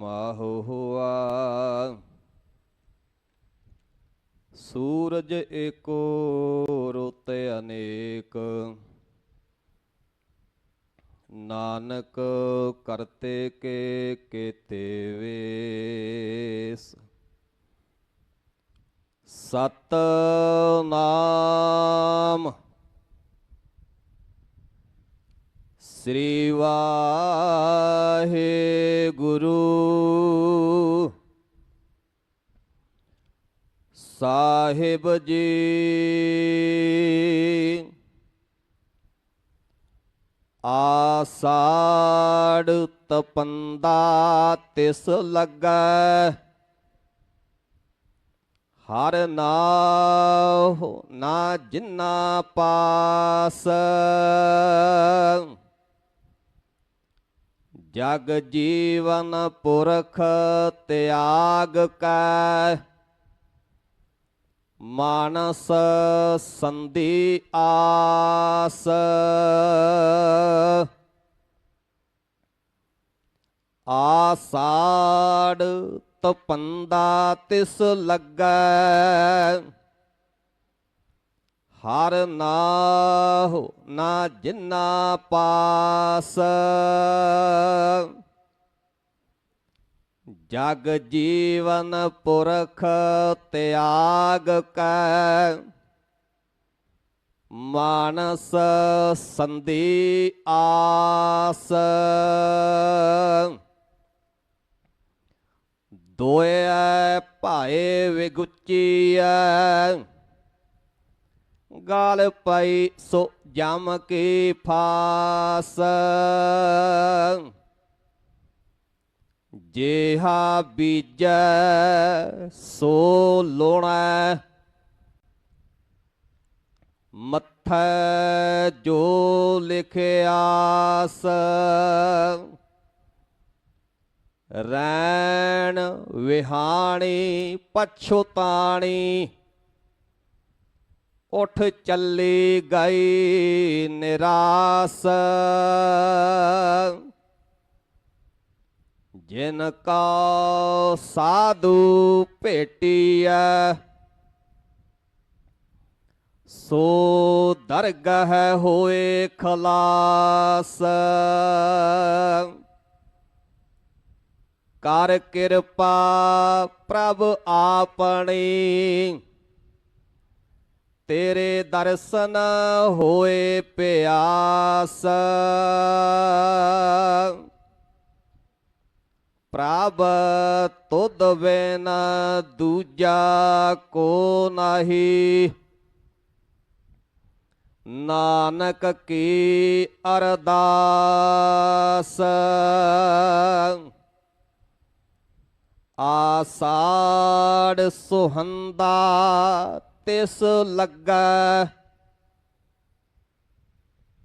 ਮਾਹੁ ਸੂਰਜ ਏਕੋ ਰੁੱਤ ਅਨੇਕ। ਨਾਨਕ ਕਰਤੇ ਕੇ ਕੀਤੇ ਵੇਸ। ਸਤ ਨਾਮ ਸ੍ਰੀ ਵਾਹਿਗੁਰੂ। ਸਾਹਿਬ ਜੀ ਆਸਾੜ ਤਪੰਦਾ ਤਿਸ ਲੱਗੈ। ਹਰ ਨਾਹੁ ਨਾ ਜਿੰਨਾ ਪਾਸ। ਜਗ ਜੀਵਨ ਪੁਰਖ ਤਿਆਗ ਕੈ। ਮਾਨਸ ਸੰਧੀ ਆਸ। ਆਸਾੜ ਤਪੰਦਾ ਤਿਸ ਲੱਗੈ। ਹਰ ਨਾਹੁ ਨਾ ਜਿੰਨਾ ਪਾਸ। ਜਗ ਜੀਵਨ ਪੁਰਖ ਤਿਆਗ ਕੈ। ਮਾਨਸ ਸੰਧੀ ਆਸ। ਦੋਇ ਭਾਏ ਵਿਗੁਚੀਐ। ਗਾਲ ਪਈ ਸੋ ਜਮ ਕੀ ਫਾਸ ਜੇਹਾ ਬੀਜੈ ਸੋ ਲੋਣੈ ਮੱਥੈ ਜੋ ਲਿਖਿਆਸ ਰੈਣ ਵਿਹਾਣੀ ਪਛੁਤਾਣੀ ਉਠ ਚੱਲੀ ਗਈ ਨਿਰਾਸ। ਜਿਨ ਕਾ ਸਾਧੂ ਭੇਟਿਆ ਸੋ ਦਰਗਹ ਹੋਏ ਖਲਾਸ। ਕਰ ਕਿਰਪਾ ਪ੍ਰਭ ਆਪਣੀ ਤੇਰੇ ਦਰਸ਼ਨ ਹੋਏ ਪਿਆਸ। ਪ੍ਰਭ, ਤੁਧ ਬਿਨ ਦੂਜਾ ਕੋ ਨਹੀਂ। ਨਾਨਕ ਕੀ ਅਰਦਾਸ। ਆਸਾੜ ਸੁਹੰਦਾ ਤਿਸ ਲੱਗਾ।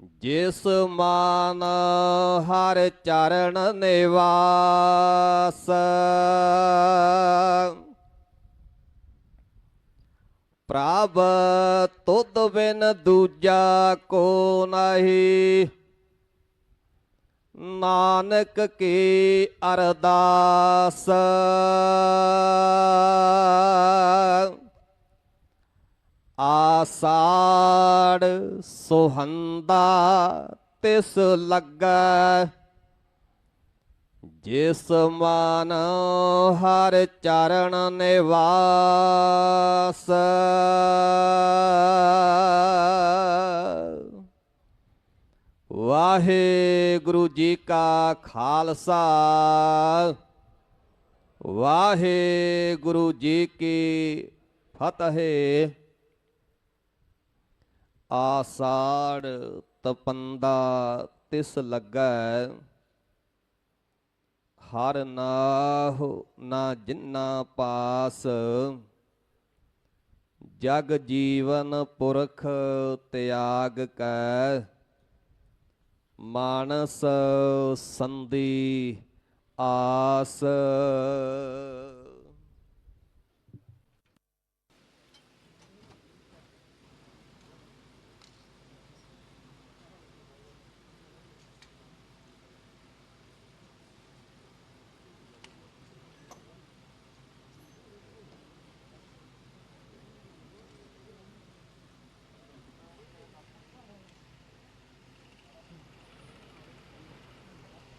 ਜਿਸ ਮਾਨ ਹਰ ਚਰਨ ਨਿਵਾਸ। ਪ੍ਰਭ ਤੁਧ ਬਿਨ ਦੂਜਾ ਕੋ ਨਹੀਂ। ਨਾਨਕ ਕੀ ਅਰਦਾਸ। ਸਾੜ ਸੁਹੰਦਾ ਤਿਸ ਲੱਗਾ। ਜਿਸ ਮਨ ਹਰ ਚਰਨ ਨਿਵਾਸ। ਵਾਹਿਗੁਰੂ ਜੀ ਕਾ ਖਾਲਸਾ। ਵਾਹਿਗੁਰੂ ਜੀ ਕੀ ਫਤਿਹ। ਆਸਾੜ ਤਪੰਦਾ ਤਿਸ ਲੱਗੈ, ਹਰ ਨਾਹੁ ਨਾ ਜਿੰਨਾ ਪਾਸ। ਜਗ ਜੀਵਨ ਪੁਰਖ ਤਿਆਗ ਕੈ, ਮਾਨਸ ਸੰਧੀ ਆਸ।